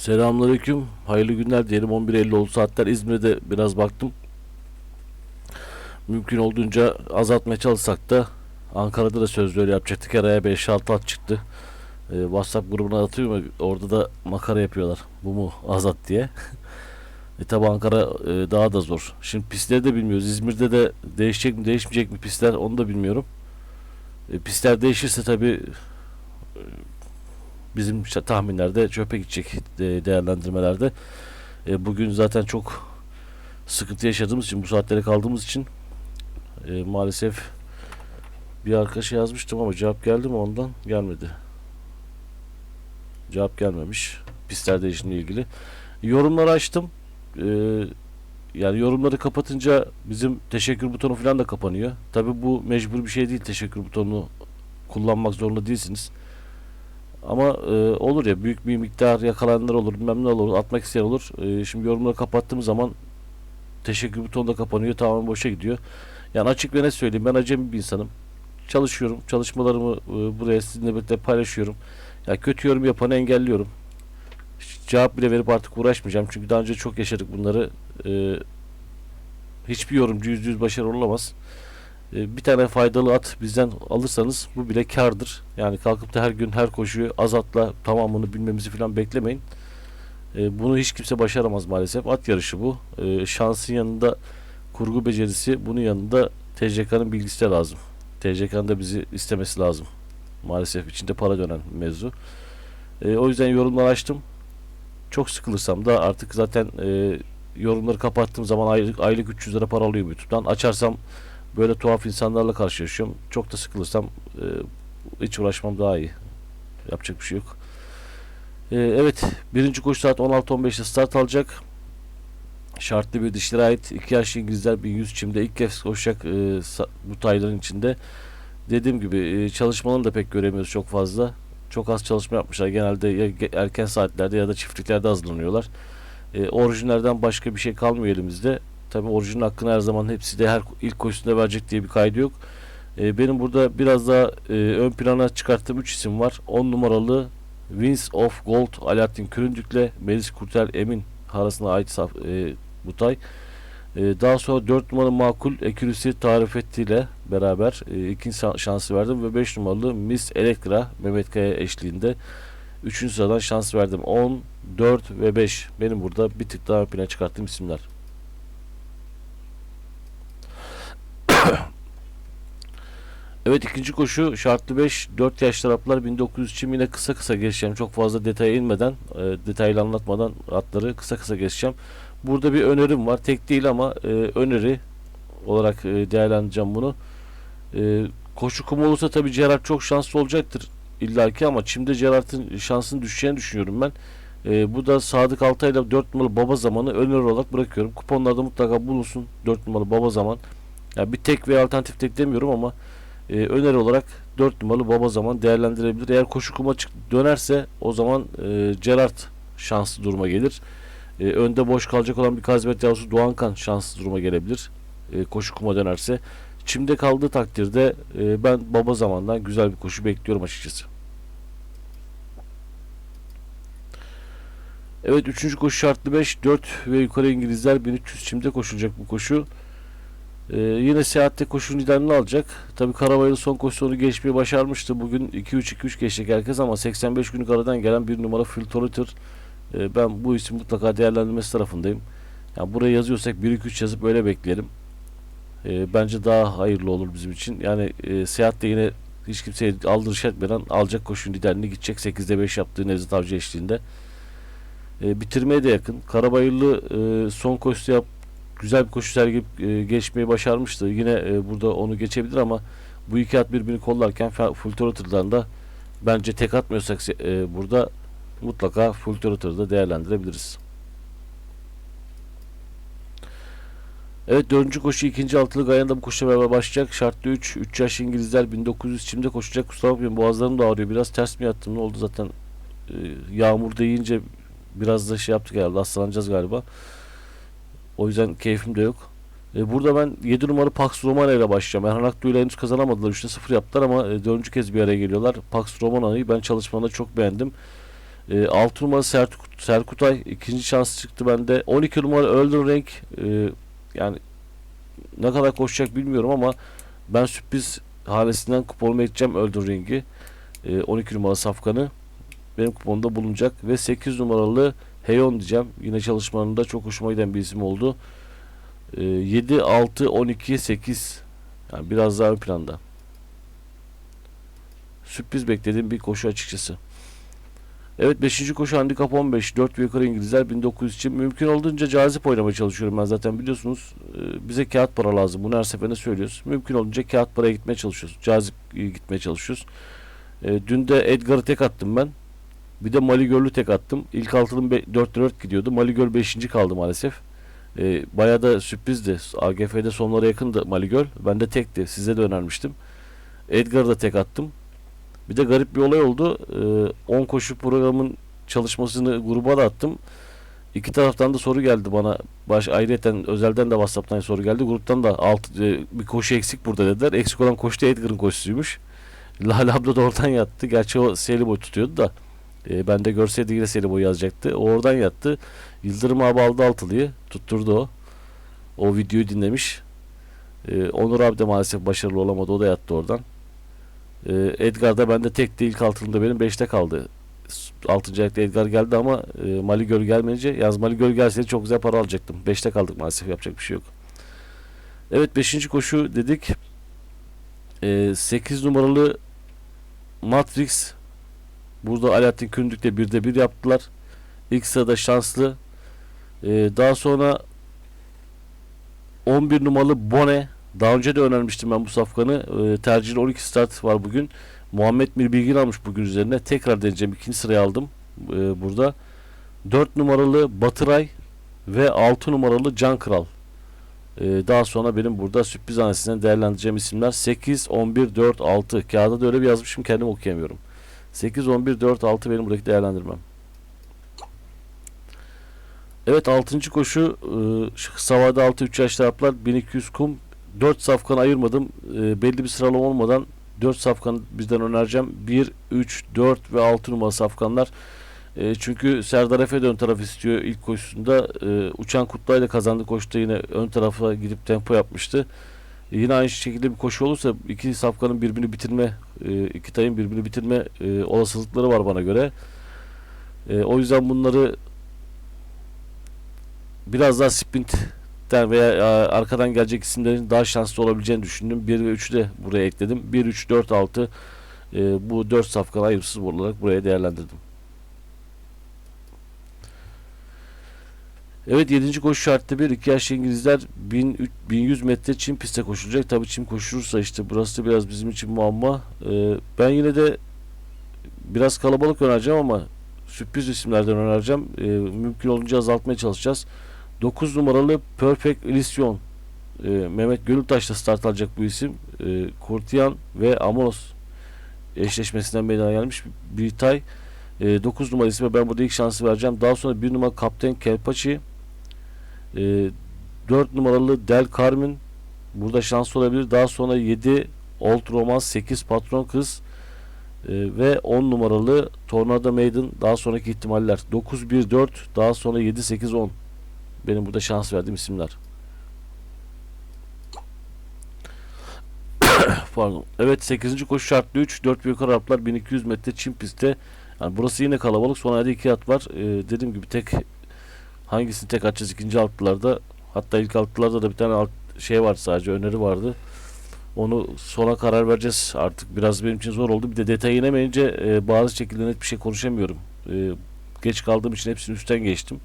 Selamünaleyküm. Hayırlı günler diyelim. 11.50 oldu saatler. İzmir'de biraz baktım. Mümkün olduğunca azaltmaya çalışsak da Ankara'da da öyle yapacaktık. Araya 5-6 at çıktı. Ee, WhatsApp grubuna atıyor mu? Orada da makara yapıyorlar. Bu mu azat diye. e tabi Ankara e, daha da zor. Şimdi pistleri de bilmiyoruz. İzmir'de de değişecek mi değişmeyecek mi pistler onu da bilmiyorum. E, pistler değişirse tabi bizim işte tahminlerde çöpe gidecek e, değerlendirmelerde. E, bugün zaten çok sıkıntı yaşadığımız için bu saatlere kaldığımız için e, maalesef bir arkadaşa yazmıştım ama cevap geldi mi ondan gelmedi. Cevap gelmemiş. Pistler değişimle ilgili. Yorumları açtım. Yani yorumları kapatınca bizim teşekkür butonu falan da kapanıyor. Tabi bu mecbur bir şey değil. Teşekkür butonunu kullanmak zorunda değilsiniz. Ama e, olur ya büyük bir miktar yakalananlar olur bilmem ne olur atmak isteyen olur. E, şimdi yorumları kapattığım zaman teşekkür butonu da kapanıyor tamamen boşa gidiyor. Yani açık ve net söyleyeyim ben acemi bir insanım. Çalışıyorum. Çalışmalarımı e, buraya sizinle birlikte paylaşıyorum. Ya kötü yorum yapanı engelliyorum. Hiç cevap bile verip artık uğraşmayacağım. Çünkü daha önce çok yaşadık bunları. E, hiçbir yorumcu yüzde yüz başarılı olamaz. E, bir tane faydalı at bizden alırsanız bu bile kardır. Yani kalkıp da her gün her koşuyu az atla tamamını bilmemizi falan beklemeyin. E, bunu hiç kimse başaramaz maalesef. At yarışı bu. E, şansın yanında kurgu becerisi, bunun yanında TCK'nın bilgisi de lazım. TCK'nın da bizi istemesi lazım. Maalesef içinde para dönen mevzu. O yüzden yorumlar açtım. Çok sıkılırsam da artık zaten e, yorumları kapattığım zaman aylık, aylık 300 lira para alıyorum YouTube'dan. Açarsam böyle tuhaf insanlarla karşılaşıyorum. Çok da sıkılırsam e, hiç uğraşmam daha iyi. Yapacak bir şey yok. E, evet. Birinci koşu saat 16.15'te start alacak. Şartlı bir dişlere ait. 2 yaşlı İngilizler 1100 çimde ilk kez koşacak e, bu tayların içinde. Dediğim gibi e, çalışmalarını da pek göremiyoruz çok fazla. Çok az çalışma yapmışlar. Genelde ya erken saatlerde ya da çiftliklerde hazırlanıyorlar. E, orijinlerden başka bir şey kalmıyor elimizde. Tabi orijinal hakkını her zaman hepsi de her ilk koşusunda verecek diye bir kaydı yok. E, benim burada biraz daha e, ön plana çıkarttığım 3 isim var. 10 numaralı Winds of Gold Alaaddin Küründük'le Melis Kurtel Emin arasına ait saf, e, bu tay. E, daha sonra 4 numaralı Makul Ekürüsü tarif ettiğiyle beraber e, ikinci şan- şansı verdim ve 5 numaralı Miss Elektra Mehmet Kaya eşliğinde 3. sıradan şans verdim. 10, 4 ve 5 benim burada bir tık daha ön plana çıkarttığım isimler. Evet ikinci koşu şartlı 5 4 yaş taraflar 1900 için yine kısa kısa geçeceğim. Çok fazla detaya inmeden e, detaylı anlatmadan atları kısa kısa geçeceğim. Burada bir önerim var. Tek değil ama e, öneri olarak e, değerlendireceğim bunu. E, koşu kum olursa tabii Gerard çok şanslı olacaktır illaki ama Çim'de Gerard'ın şansını düşeceğini düşünüyorum ben. E, bu da Sadık Altay ile 4 numaralı baba zamanı öneri olarak bırakıyorum. Kuponlarda mutlaka bulunsun 4 numaralı baba zaman. Ya bir tek ve alternatif tek demiyorum ama e, öneri olarak 4 numaralı baba zaman değerlendirebilir. Eğer koşu kuma çık dönerse o zaman e, Gerard şanslı duruma gelir. E, önde boş kalacak olan bir Kazmet yavrusu Doğankan şanslı duruma gelebilir. E, koşu kuma dönerse. Çimde kaldığı takdirde e, ben baba zamandan güzel bir koşu bekliyorum açıkçası. Evet 3. koşu şartlı 5 4 ve yukarı İngilizler 1300 çimde koşulacak bu koşu. Ee, yine seyahatte koşu liderini alacak. Tabi Karabayır'ın son koşusunu geçmeyi başarmıştı. Bugün 2-3-2-3 geçecek herkes ama 85 günlük aradan gelen bir numara Filterator. Ee, ben bu isim mutlaka değerlendirmesi tarafındayım. Yani buraya yazıyorsak 1-2-3 yazıp öyle bekleyelim. Ee, bence daha hayırlı olur bizim için. Yani e, seyahatte yine hiç kimseye aldırış etmeden alacak koşunun liderini gidecek 8'de 5 yaptığı Nevzat Avcı eşliğinde. Ee, bitirmeye de yakın. Karabayırlı e, son koşusu yap, güzel bir koşu sergileyip e, geçmeyi başarmıştı. Yine e, burada onu geçebilir ama bu iki at birbirini kollarken Full Throttle da bence tek atmıyorsak e, burada mutlaka Full Throttle'ı da değerlendirebiliriz. Evet dördüncü koşu ikinci altılı Gayan'da bu koşuyla beraber başlayacak. Şartlı 3. 3 yaş İngilizler 1900 çimde koşacak. Kusura bakmayın boğazlarım da ağrıyor. Biraz ters mi yattım ne oldu zaten e, yağmur deyince biraz da şey yaptık herhalde hastalanacağız galiba. O yüzden keyfim de yok. E, burada ben 7 numaralı Pax Romana ile başlayacağım. Erhan Aktu ile henüz kazanamadılar. 3'te 0 yaptılar ama e, 4. kez bir araya geliyorlar. Pax Romana'yı ben çalışmalarında çok beğendim. E, 6 numaralı Sertu Serkutay ikinci şans çıktı bende. 12 numara Elden Ring e, yani ne kadar koşacak bilmiyorum ama ben sürpriz halesinden kuponuma edeceğim Elden Ring'i. E, 12 numara safkanı benim kuponumda bulunacak ve 8 numaralı Heyon diyeceğim. Yine çalışmalarında çok hoşuma giden bir isim oldu. E, 7, 6, 12, 8 yani biraz daha ön planda. Sürpriz beklediğim bir koşu açıkçası. Evet 5. koşu handikap 15. 4 ve yukarı İngilizler 1900 için mümkün olduğunca cazip oynamaya çalışıyorum ben zaten biliyorsunuz. Ee, bize kağıt para lazım. Bunu her seferinde söylüyoruz. Mümkün olduğunca kağıt paraya gitmeye çalışıyoruz. Cazip e, gitmeye çalışıyoruz. Ee, dün de Edgar'ı tek attım ben. Bir de Mali Göl'ü tek attım. İlk altının 4-4 gidiyordu. Mali Göl 5. kaldı maalesef. Ee, bayağı da sürprizdi. AGF'de sonlara yakındı Mali Göl. Ben de tekti. Size de önermiştim. Edgar'ı da tek attım. Bir de garip bir olay oldu. Ee, 10 koşu programın çalışmasını gruba da attım. İki taraftan da soru geldi bana. Baş ayrıyeten özelden de WhatsApp'tan soru geldi. Gruptan da alt e, bir koşu eksik burada dediler. Eksik olan koşu da Edgar'ın koşusuymuş. Lale abla da oradan yattı. Gerçi o Seliboy tutuyordu da. E, ben de görseydi yine Seliboy yazacaktı. O oradan yattı. Yıldırım abi aldı altılıyı. Tutturdu o. O videoyu dinlemiş. E, Onur abi de maalesef başarılı olamadı. O da yattı oradan. Ee, Edgar da bende tek değil ilk altında benim 5'te kaldı. 6. ayakta Edgar geldi ama e, Mali Göl gelmeyince yaz Mali Göl gelseydi çok güzel para alacaktım. 5'te kaldık maalesef yapacak bir şey yok. Evet 5. koşu dedik. E, 8 numaralı Matrix burada Alaaddin Kündük'le 1'de 1 yaptılar. İlk sırada şanslı. E, daha sonra 11 numaralı Bone daha önce de önermiştim ben bu safkanı. E, tercihli 12 start var bugün. Muhammed Mir Bilgin almış bugün üzerine. Tekrar deneyeceğim. ikinci sıraya aldım e, burada. 4 numaralı Batıray ve 6 numaralı Can Kral. E, daha sonra benim burada sürpriz hanesinden değerlendireceğim isimler 8, 11, 4, 6. Kağıda da öyle bir yazmışım kendim okuyamıyorum. 8, 11, 4, 6 benim buradaki değerlendirmem. Evet 6. koşu e, Savada 6 3 yaş taraflar 1200 kum 4 safkan ayırmadım. E, belli bir sıralama olmadan 4 safkan bizden önereceğim. 1, 3, 4 ve 6 numara safkanlar. E, çünkü Serdar Efe de ön taraf istiyor ilk koşusunda. E, Uçan Kutlay da kazandı koşuda yine ön tarafa gidip tempo yapmıştı. Yine aynı şekilde bir koşu olursa iki safkanın birbirini bitirme, e, iki tayın birbirini bitirme e, olasılıkları var bana göre. E, o yüzden bunları biraz daha sprint veya arkadan gelecek isimlerin daha şanslı olabileceğini düşündüm. 1 ve 3'ü de buraya ekledim. 1, 3, 4, 6 e, bu 4 safkan ayrımsız olarak buraya değerlendirdim. Evet 7. koşu şartlı bir 2 yaşlı İngilizler 1000, 1100 metre çim piste koşulacak. Tabi çim koşulursa işte burası da biraz bizim için muamma. Ee, ben yine de biraz kalabalık önereceğim ama sürpriz isimlerden önereceğim. Ee, mümkün olunca azaltmaya çalışacağız. 9 numaralı Perfect Illusion e, Mehmet Gönültaş'la start alacak bu isim. E, Kurtiyan ve Amoros eşleşmesinden meydana gelmiş bir tay. E, 9 numara ismi ben burada ilk şansı vereceğim. Daha sonra 1 numara Kapten Kelpaçi e, 4 numaralı Del Carmen burada şans olabilir. Daha sonra 7 Old Romance 8 Patron Kız e, ve 10 numaralı Tornado Maiden daha sonraki ihtimaller 9 1 4 daha sonra 7 8 10 benim burada şans verdiğim isimler. Pardon. Evet 8. koşu şartlı 3. 4 büyük Araplar 1200 metre çim pistte. Yani burası yine kalabalık. Son ayda 2 at var. Ee, dediğim gibi tek hangisini tek atacağız ikinci altılarda. Hatta ilk altılarda da bir tane alt, şey var sadece öneri vardı. Onu sona karar vereceğiz. Artık biraz benim için zor oldu. Bir de detaya inemeyince e, bazı şekilde net bir şey konuşamıyorum. E, geç kaldığım için hepsini üstten geçtim.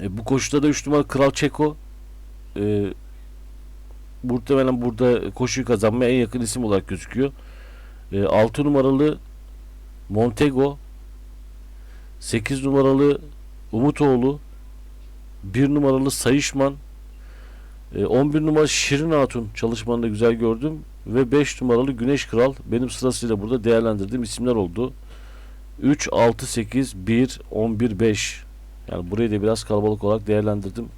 E, bu koşuda da 3 numara Kral Çeko e, muhtemelen burada koşuyu kazanmaya en yakın isim olarak gözüküyor. E, 6 numaralı Montego 8 numaralı Umutoğlu 1 numaralı Sayışman e, 11 numaralı Şirin Hatun çalışmanı da güzel gördüm ve 5 numaralı Güneş Kral benim sırasıyla burada değerlendirdiğim isimler oldu. 3, 6, 8, 1, 11, 5 yani burayı da biraz kalabalık olarak değerlendirdim.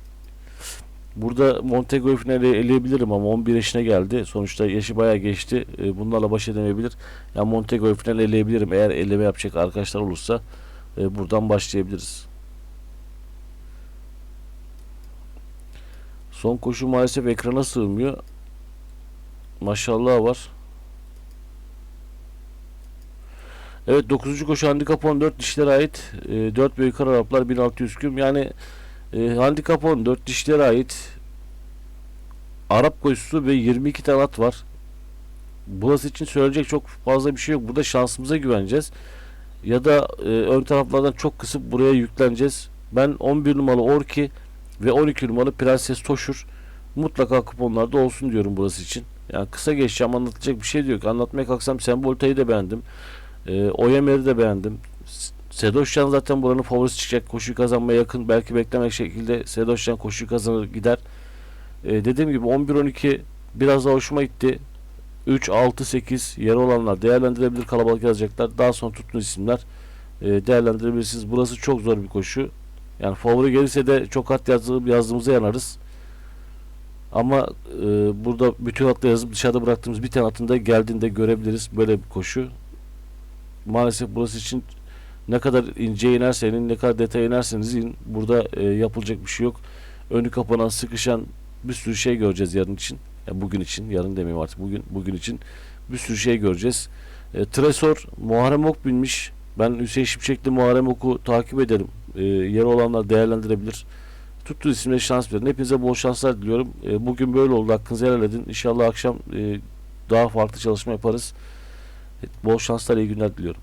Burada Montego'yu finale eleyebilirim ama 11 yaşına geldi. Sonuçta yaşı bayağı geçti. E, bunlarla baş edemeyebilir. Yani Montego'yu finale eleyebilirim eğer eleme yapacak arkadaşlar olursa. e, buradan başlayabiliriz. Son koşu maalesef ekrana sığmıyor. Maşallah var. Evet 9. koşu handikap 14 dişlere ait. E, 4 büyük Araplar 1600 küm. Yani e, handikap 14 dişlere ait. Arap koşusu ve 22 tane at var. Burası için söyleyecek çok fazla bir şey yok. Burada şansımıza güveneceğiz. Ya da e, ön taraflardan çok kısıp buraya yükleneceğiz. Ben 11 numaralı Orki ve 12 numaralı Prenses Toşur mutlaka kuponlarda olsun diyorum burası için. Yani kısa geçeceğim anlatacak bir şey de yok. Anlatmaya kalksam Sembolta'yı da beğendim. E, Oyemer'i de beğendim. S- Sedoşcan zaten buranın favorisi çıkacak. Koşuyu kazanmaya yakın. Belki beklemek şekilde Sedoşcan koşuyu kazanır gider. E, dediğim gibi 11-12 biraz daha hoşuma gitti. 3, 6, 8 yer olanlar değerlendirebilir kalabalık yazacaklar. Daha sonra tuttuğunuz isimler e, değerlendirebilirsiniz. Burası çok zor bir koşu. Yani favori gelirse de çok at yazdığı, yazdığımıza yanarız. Ama e, burada bütün atla yazıp dışarıda bıraktığımız bir tane atın da geldiğinde görebiliriz böyle bir koşu. Maalesef burası için ne kadar ince inerseniz, ne kadar detay inerseniz in, burada e, yapılacak bir şey yok. Önü kapanan, sıkışan bir sürü şey göreceğiz yarın için. Ya bugün için, yarın demeyeyim artık bugün bugün için bir sürü şey göreceğiz. E, Tresor Muharrem Ok binmiş. Ben Hüseyin Şimşek'le Muharrem Ok'u takip ederim. E, yeri olanlar değerlendirebilir. Tuttuğu isimle şans verin. Hepinize bol şanslar diliyorum. E, bugün böyle oldu. Hakkınızı helal edin. İnşallah akşam e, daha farklı çalışma yaparız. E, bol şanslar, iyi günler diliyorum.